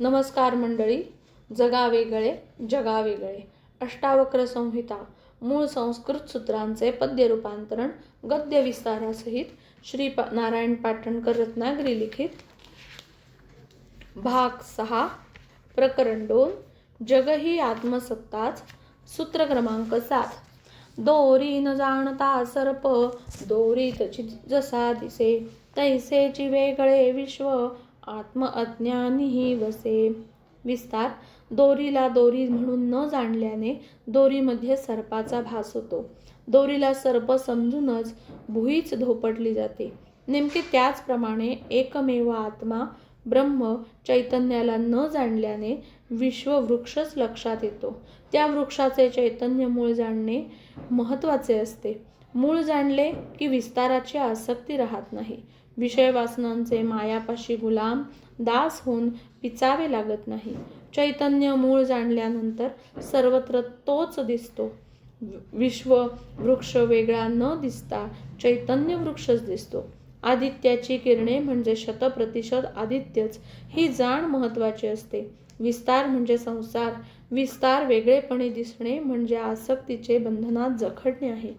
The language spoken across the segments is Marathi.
नमस्कार मंडळी जगा वेगळे जगा वेगळे अष्टावक्र संहिता मूळ संस्कृत सूत्रांचे पद्य रूपांतरण गद्य विस्तारासहित श्री पा नारायण पाटणकर रत्नागिरी लिखित. भाग सहा प्रकरण दोन जग ही आत्मसत्ताच सूत्र क्रमांक सात. दोरी न जाणता सर्प दोरीत जसा दिसे तैसेची वेगळे विश्व आत्म अज्ञानीही वसे विस्तार. दोरीला दोरी म्हणून न जाणल्याने दोरीमध्ये सर्पाचा भास होतो. दोरीला सर्प समजूनच भुईच धोपटली जाते. नेमके त्याचप्रमाणे एकमेव आत्मा ब्रह्म चैतन्याला न जाणल्याने विश्ववृक्षच लक्षात येतो. त्या वृक्षाचे चैतन्य मूळ जाणणे महत्त्वाचे असते. मूळ जाणले की विस्ताराची आसक्ती राहत नाही. विषय वासनांचे मायापाशी गुलाम दास होऊन पिचावे लागत नाही. चैतन्य मूळ जाणल्यानंतर सर्वत्र तोच दिसतो. विश्व वृक्ष वेगळा न दिसता चैतन्य वृक्षच दिसतो. आदित्याची किरणे म्हणजे शतप्रतिशत आदित्यच ही जाण महत्त्वाची असते. विस्तार म्हणजे संसार विस्तार वेगळेपणे दिसणे म्हणजे आसक्तीचे बंधनात जखडणे आहे.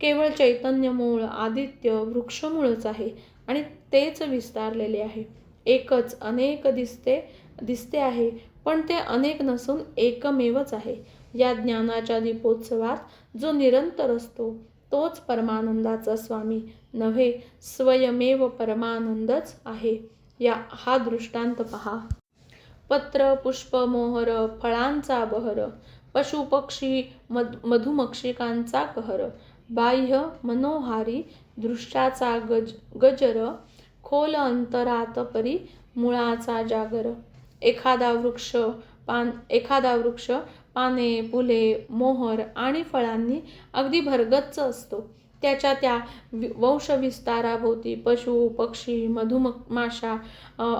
केवळ चैतन्य मूळ आदित्य वृक्षमूळच आहे आणि तेच विस्तारलेले आहे. एकच अनेक दिसते दिसते आहे पण ते अनेक नसून एकमेवच आहे. या ज्ञानाच्या दीपोत्सवात जो निरंतर असतो तोच परमानंदाचा स्वामी नव्हे स्वयमेव परमानंदच आहे. या हा दृष्टांत पहा. पत्र पुष्प मोहर फळांचा बहर पशुपक्षी मध मधुमक्षिकांचा कहर बाह्य मनोहारी दृष्टाचा गज गजर खोल अंतरात परी मुळाचा जागर. एखादा वृक्ष पान एखादा वृक्ष पाने फुले मोहर आणि फळांनी अगदी भरगच्च असतो. त्याच्या त्या वि- वंशविस्ताराभोवती पशु पक्षी मधुमाशा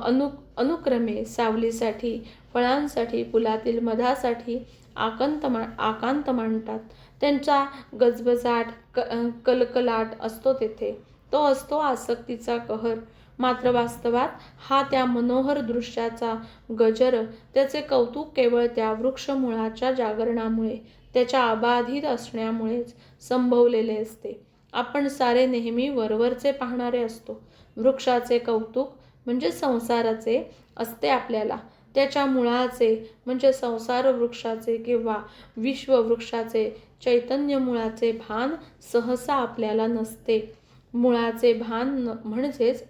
अनु अनुक्रमे सावलीसाठी फळांसाठी फुलातील मधासाठी आकांत मा आकांत मांडतात. त्यांचा गजबजाट क कलकलाट असतो तेथे. तो असतो आसक्तीचा कहर. मात्र वास्तवात हा त्या मनोहर दृश्याचा गजर. त्याचे कौतुक केवळ त्या वृक्षमुळाच्या जागरणामुळे त्याच्या अबाधित असण्यामुळेच संभवलेले असते. आपण सारे नेहमी वरवरचे पाहणारे असतो. वृक्षाचे कौतुक म्हणजे संसाराचे असते आपल्याला. त्याच्या मुळाचे म्हणजे संसार वृक्षाचे किंवा विश्ववृक्षाचे चैतन्य मुळाचे भान सहसा आपल्याला नसते. मुळाचे भान न- म्हणजेच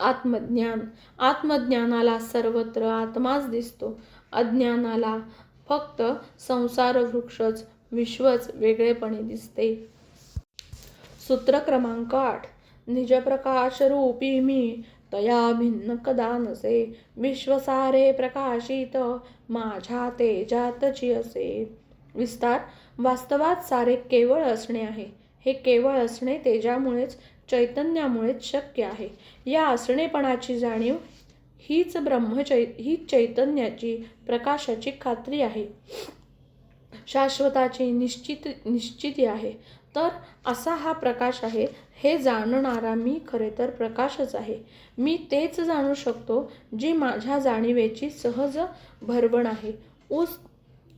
आत्मज्ञान. आत्मज्ञानाला सर्वत्र आत्माच दिसतो. अज्ञानाला फक्त संसार वृक्षच विश्वच वेगळेपणे दिसते. सूत्र क्रमांक आठ. निजप्रकाश रूपी मी तया भिन्न कदा नसे विश्वसारे प्रकाशित माझ्या तेजातची असे विस्तार वास्तवात सारे केवळ असणे आहे. हे केवळ असणे तेजामुळेच चैतन्यामुळेच शक्य आहे. या असणेपणाची जाणीव हीच ब्रह्मचै हीच चैतन्याची प्रकाशाची खात्री आहे. शाश्वताची निश्चित निश्चिती आहे. तर असा हा प्रकाश आहे हे जाणणारा मी खरे तर प्रकाशच आहे. मी तेच जाणू शकतो जी माझ्या जाणीवेची सहज भरवण आहे. ऊस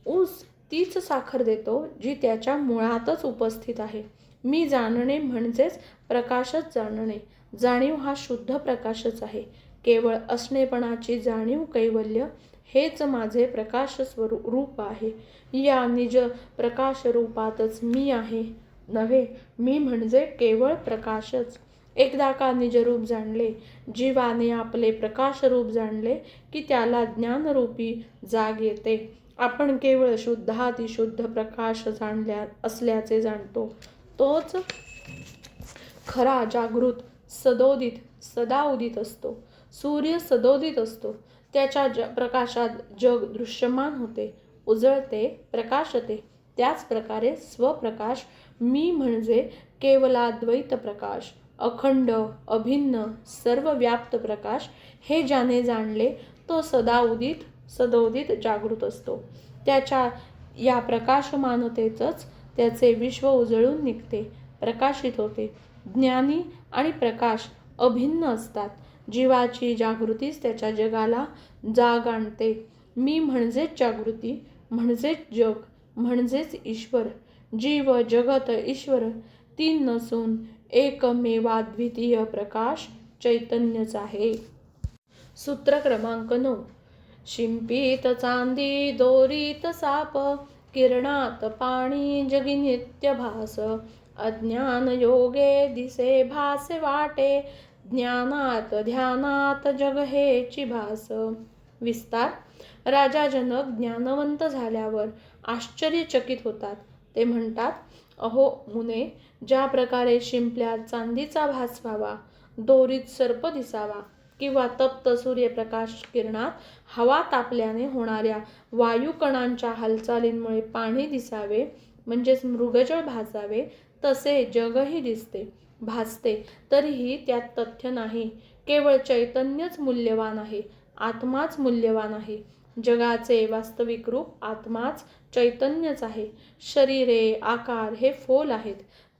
ऊस तीच साखर देतो जी त्याच्या मुळातच उपस्थित आहे. मी जाणणे म्हणजेच प्रकाशच जाणणे. जाणीव हा शुद्ध प्रकाशच आहे. केवळ असणेपणाची जाणीव कैवल्य हेच माझे प्रकाश स्वरूप रूप आहे. या निज प्रकाश रूपातच मी आहे. नव्हे मी म्हणजे केवळ प्रकाशच. एकदा का निजरूप जाणले जीवाने आपले प्रकाशरूप जाणले की त्याला ज्ञानरूपी जाग येते. आपण केवळ शुद्धातिशुद्ध प्रकाश जाणल्या असल्याचे जाणतो. तोच खरा जागृत सदोदित सदा उदित असतो. सूर्य सदोदित असतो. त्याच्या ज प्रकाशात जग दृश्यमान होते उजळते प्रकाशते. त्याच प्रकारे स्वप्रकाश मी म्हणजे केवलाद्वैत प्रकाश अखंड अभिन्न सर्वव्याप्त प्रकाश हे ज्याने जाणले तो सदा उदित सदोदित जागृत असतो. त्याच्या या प्रकाशमानतेतच त्याचे विश्व उजळून निघते प्रकाशित होते. ज्ञानी आणि प्रकाश अभिन्न असतात. जीवाची जागृतीच त्याच्या जगाला जाग आणते. मी म्हणजेच जागृती म्हणजेच जग म्हणजेच ईश्वर जीव जगत ईश्वर तीन नसून एकमेवाद्वितीय प्रकाश चैतन्यच आहे. सूत्र क्रमांक नऊ. शिंपीत चांदी दोरीत साप किरणात पाणी जगी नित्य भास. अज्ञान योगे दिसे भासे वाटे ज्ञानात ध्यानात जग हेची भास. विस्तार. राजा जनक ज्ञानवंत झाल्यावर आश्चर्यचकित होतात. ते म्हणतात अहो मुने ज्या प्रकारे शिंपल्यात चांदीचा भास व्हावा दोरीत सर्प दिसावा किंवा तप्त सूर्यप्रकाश किरणात हवा तापल्याने होणाऱ्या वायुकणांच्या हालचालींमुळे पाणी दिसावे म्हणजेच मृगजळ भासावे तसे जगही दिसते. भासते तरीही त्यात तथ्य नाही. केवळ चैतन्यच मूल्यवान आहे आत्माच मूल्यवान आहे. जगाचे वास्तविक रूप आत्माच चैतन्यच आहे. शरीरे आकार हे फोल आहेत.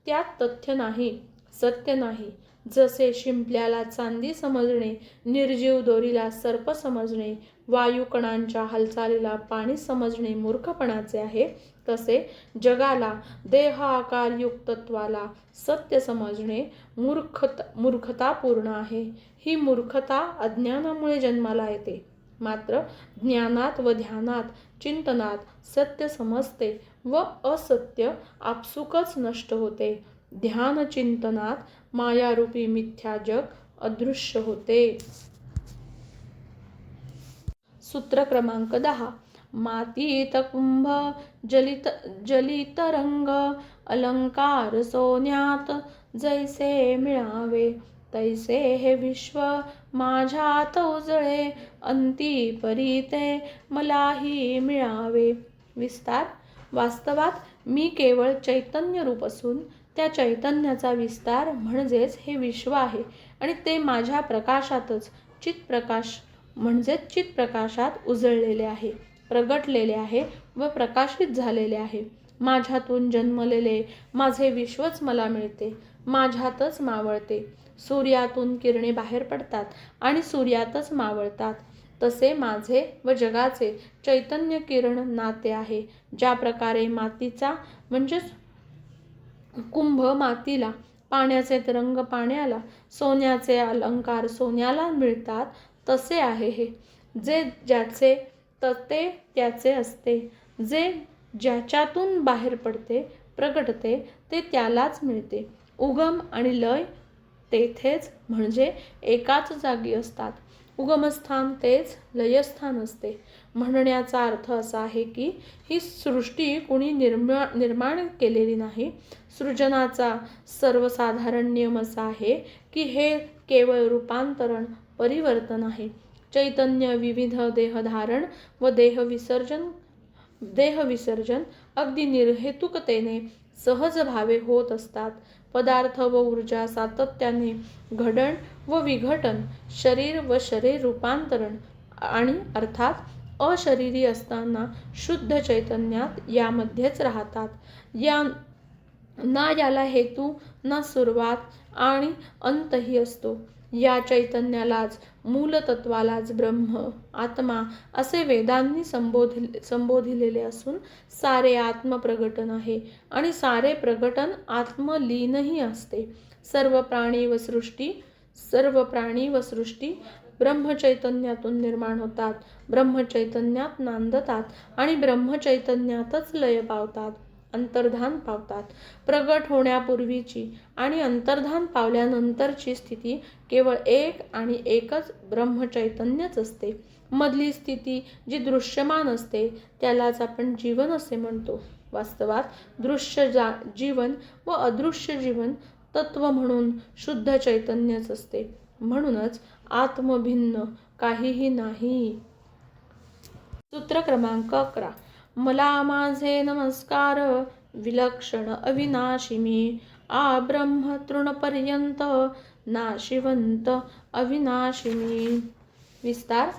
त्यात तथ्य नाही सत्य नाही. जसे शिंपल्याला चांदी समजणे निर्जीव दोरीला सर्प समजणे वायुकणांच्या हालचालीला पाणी समजणे मूर्खपणाचे आहे तसे जगाला देह आकारयुक्तत्वाला सत्य समजणे मूर्खत मूर्खतापूर्ण आहे. ही मूर्खता अज्ञानामुळे जन्माला येते. मात्र ज्ञानात व ध्यानात चिंतनात सत्य समजते व असत्य आपसुकच नष्ट होते. ध्यान चिंतनात मायारूपी मिथ्या जग अदृश्य होते. सूत्र क्रमांक दहा. मातीत कुंभ जलित जलित रंग अलंकार सोन्यात जैसे मिळावे. तैसे हे विश्व माझ्यात उजळे अंती परीते मलाही मिळावे. विस्तार. वास्तवात मी केवळ चैतन्य रूप असून त्या चैतन्याचा विस्तार म्हणजेच हे विश्व आहे आणि ते माझ्या प्रकाशातच चित्प्रकाश म्हणजेच चित्प्रकाशात उजळलेले आहे प्रगटलेले आहे व प्रकाशित झालेले आहे. माझ्यातून जन्मलेले माझे विश्वच मला मिळते माझ्यातच मावळते. सूर्यातून किरणे बाहेर पडतात आणि सूर्यातच मावळतात. तसे माझे व जगाचे चैतन्य किरण नाते आहे ज्या प्रकारे मातीचा म्हणजेच कुंभ मातीला पाण्याचे रंग पाण्याला सोन्याचे अलंकार सोन्याला मिळतात तसे आहे हे. जे ज्याचे तते त्याचे असते. जे ज्याच्यातून बाहेर पडते प्रगटते ते त्यालाच मिळते. उगम आणि लय तेथेच म्हणजे एकाच जागी असतात. उगमस्थान तेच लयस्थान असते. म्हणण्याचा अर्थ असा आहे की ही सृष्टी कुणी निर्मा निर्माण केलेली नाही. सृजनाचा सर्वसाधारण नियम असा आहे की हे केवळ रूपांतरण परिवर्तन आहे. चैतन्य विविध देहधारण व देहविसर्जन देहविसर्जन अगदी निर्हेतुकतेने सहज भावे होत असतात. पदार्थ व ऊर्जा सातत्याने घडण व विघटन शरीर व शरीर रूपांतरण आणि अर्थात अशरीरी असताना शुद्ध चैतन्यात यामध्येच राहतात. या ना याला हेतू ना सुरुवात आणि अंतही असतो. या चैतन्यालाच मूलतत्वालाच ब्रह्म आत्मा असे वेदांनी संबोधिले संबोधिलेले असून सारे आत्मप्रगटन आहे आणि सारे प्रगटन आत्मलीनही असते. सर्व प्राणी व सृष्टी सर्व प्राणी व सृष्टी ब्रह्मचैतन्यातून निर्माण होतात. ब्रह्मचैतन्यात नांदतात आणि ब्रह्मचैतन्यातच लय पावतात. अंतर्धान पावतात. प्रगट होण्यापूर्वीची आणि अंतर्धान पावल्यानंतरची स्थिती केवळ एक आणि एकच ब्रह्मचैतन्यच असते. मधली स्थिती जी दृश्यमान असते त्यालाच आपण जीवन असे म्हणतो. वास्तवात दृश्य जा जीवन व अदृश्य जीवन तत्व म्हणून शुद्ध चैतन्यच असते. म्हणूनच आत्मभिन्न काहीही नाही. सूत्र क्रमांक अकरा. मला माझे नमस्कार विलक्षण अविनाशी मी. आ ब्रह्म तृणपर्यंत नाशिवंत अविनाशी मी. विस्तार.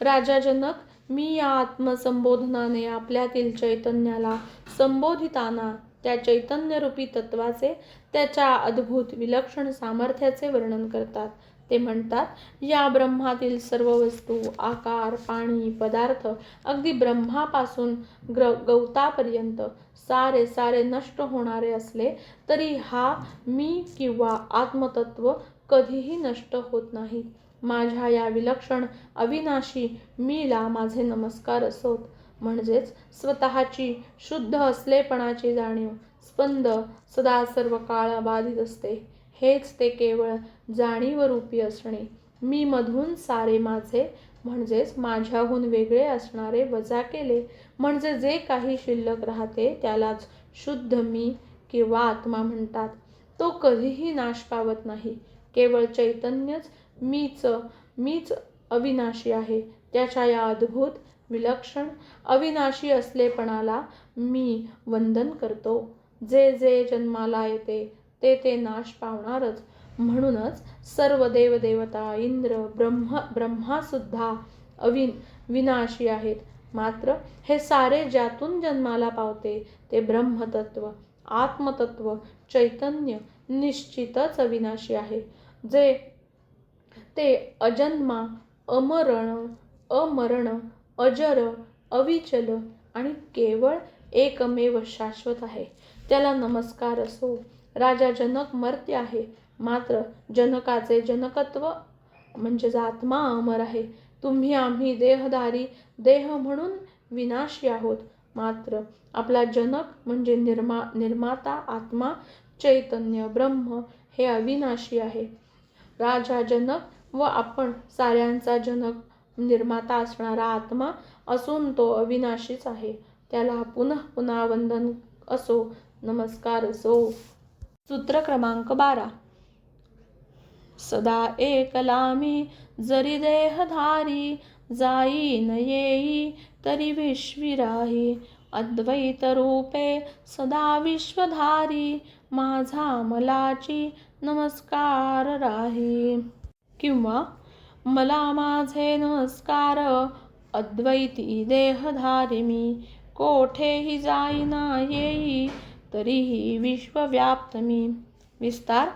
राजा जनक मी या आत्मसंबोधनाने आपल्यातील चैतन्याला संबोधिताना त्या चैतन्यरूपी तत्वाचे त्याच्या अद्भुत विलक्षण सामर्थ्याचे वर्णन करतात. ते म्हणतात या ब्रह्मातील सर्व वस्तू आकार पाणी पदार्थ अगदी ब्रह्मापासून ग्र गवतापर्यंत सारे सारे नष्ट होणारे असले तरी हा मी किंवा आत्मतत्व कधीही नष्ट होत नाही. माझ्या या विलक्षण अविनाशी मीला माझे नमस्कार असोत. म्हणजेच स्वतःची शुद्ध असलेपणाची जाणीव स्पंद सदा सर्व काळ बाधित असते. हेच ते केवळ जाणीवरूपी असणे. मी मधून सारे माझे म्हणजेच माझ्याहून वेगळे असणारे वजा केले. म्हणजे जे काही शिल्लक राहते त्यालाच शुद्ध मी किंवा आत्मा म्हणतात. तो कधीही नाश पावत नाही. केवळ चैतन्यच मीच मीच अविनाशी आहे. त्याच्या या अद्भुत विलक्षण अविनाशी असलेपणाला मी वंदन करतो. जे जे जन्माला येते ते ते नाश पावणारच. म्हणूनच सर्व देवदेवता इंद्र ब्रह्म ब्रह्मासुद्धा अविन विनाशी आहेत. मात्र हे सारे ज्यातून जन्माला पावते ते ब्रह्मतत्व आत्मतत्व चैतन्य निश्चितच अविनाशी आहे. जे ते अजन्मा अमरण अमरण अजर अविचल आणि केवळ एकमेव शाश्वत आहे. त्याला नमस्कार असो राजा जनक मर्त्य आहे. मात्र जनकाचे जनकत्व म्हणजेच आत्मा अमर आहे. तुम्ही आम्ही देहधारी देह म्हणून विनाशी आहोत. मात्र आपला जनक म्हणजे निर्मा निर्माता आत्मा चैतन्य ब्रह्म हे अविनाशी आहे. राजा जनक व आपण साऱ्यांचा जनक निर्माता असणारा आत्मा असून तो अविनाशीच आहे. त्याला पुनः पुन्हा वंदन असो नमस्कार असो. सूत्र क्रमांक बारा. सदा एकला मी जरी देहधारी जाई न येई तरी विश्विराही अद्वैत रूपे सदा विश्वधारी माझा मलाची नमस्कार राही. किंवा मला माझे नमस्कार अद्वैती देहधारी मी कोठेही जाईना येई तरीही विश्वव्याप्त मी. विस्तार.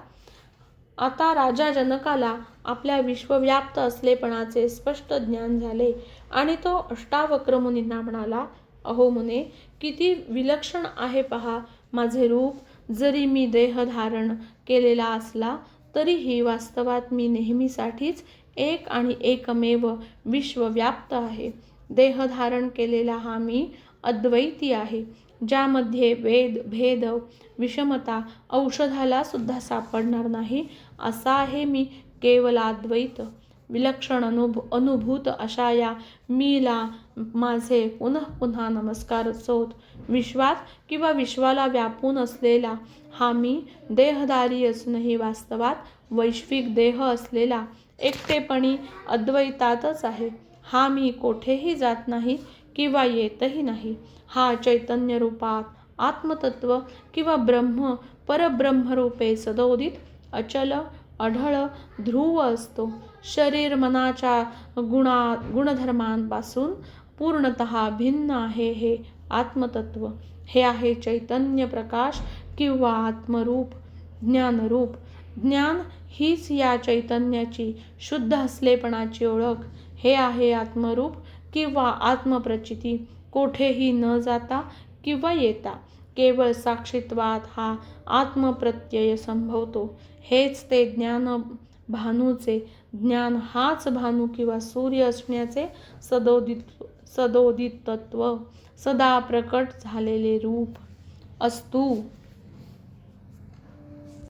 आता राजा जनकाला आपल्या विश्वव्याप्त असलेपणाचे स्पष्ट ज्ञान झाले आणि तो अष्टावक्र मुनींना म्हणाला अहो मुने किती विलक्षण आहे पहा माझे रूप जरी मी देह धारण केलेला असला तरीही वास्तवात मी नेहमीसाठीच एक आणि एकमेव विश्वव्याप्त आहे. देह धारण केलेला हा मी अद्वैती आहे. ज्यामध्ये वेद भेद विषमता औषधाला सुद्धा सापडणार नाही. असा आहे मी केवलाद्वैत विलक्षण अनुभू अनुभूत अशा या मीला माझे पुनः पुन्हा नमस्कार असोत विश्वात किंवा विश्वाला व्यापून असलेला हा मी देहदारी असूनही वास्तवात वैश्विक देह असलेला एकटेपणी अद्वैतातच आहे. हा मी कोठेही जात नाही किंवा येतही नाही. हा चैतन्य रूपात आत्मतत्व किंवा ब्रह्म परब्रह्मरूपे सदोदित अचल अढळ ध्रुव असतो. शरीर मनाच्या गुणा गुणधर्मांपासून पूर्णत भिन्न आहे हे आत्मतत्व. हे आहे चैतन्य प्रकाश किंवा आत्मरूप ज्ञानरूप. ज्ञान हीच या चैतन्याची शुद्ध असलेपणाची ओळख. हे आहे आत्मरूप किंवा आत्मप्रचिती कोठेही न जाता किंवा येता केवळ साक्षीत्वात हा आत्मप्रत्यय संभवतो. हेच ते ज्ञान भानूचे ज्ञान हाच भानू किंवा सूर्य असण्याचे सदोदित सदोदित तत्व सदा प्रकट झालेले रूप असतू.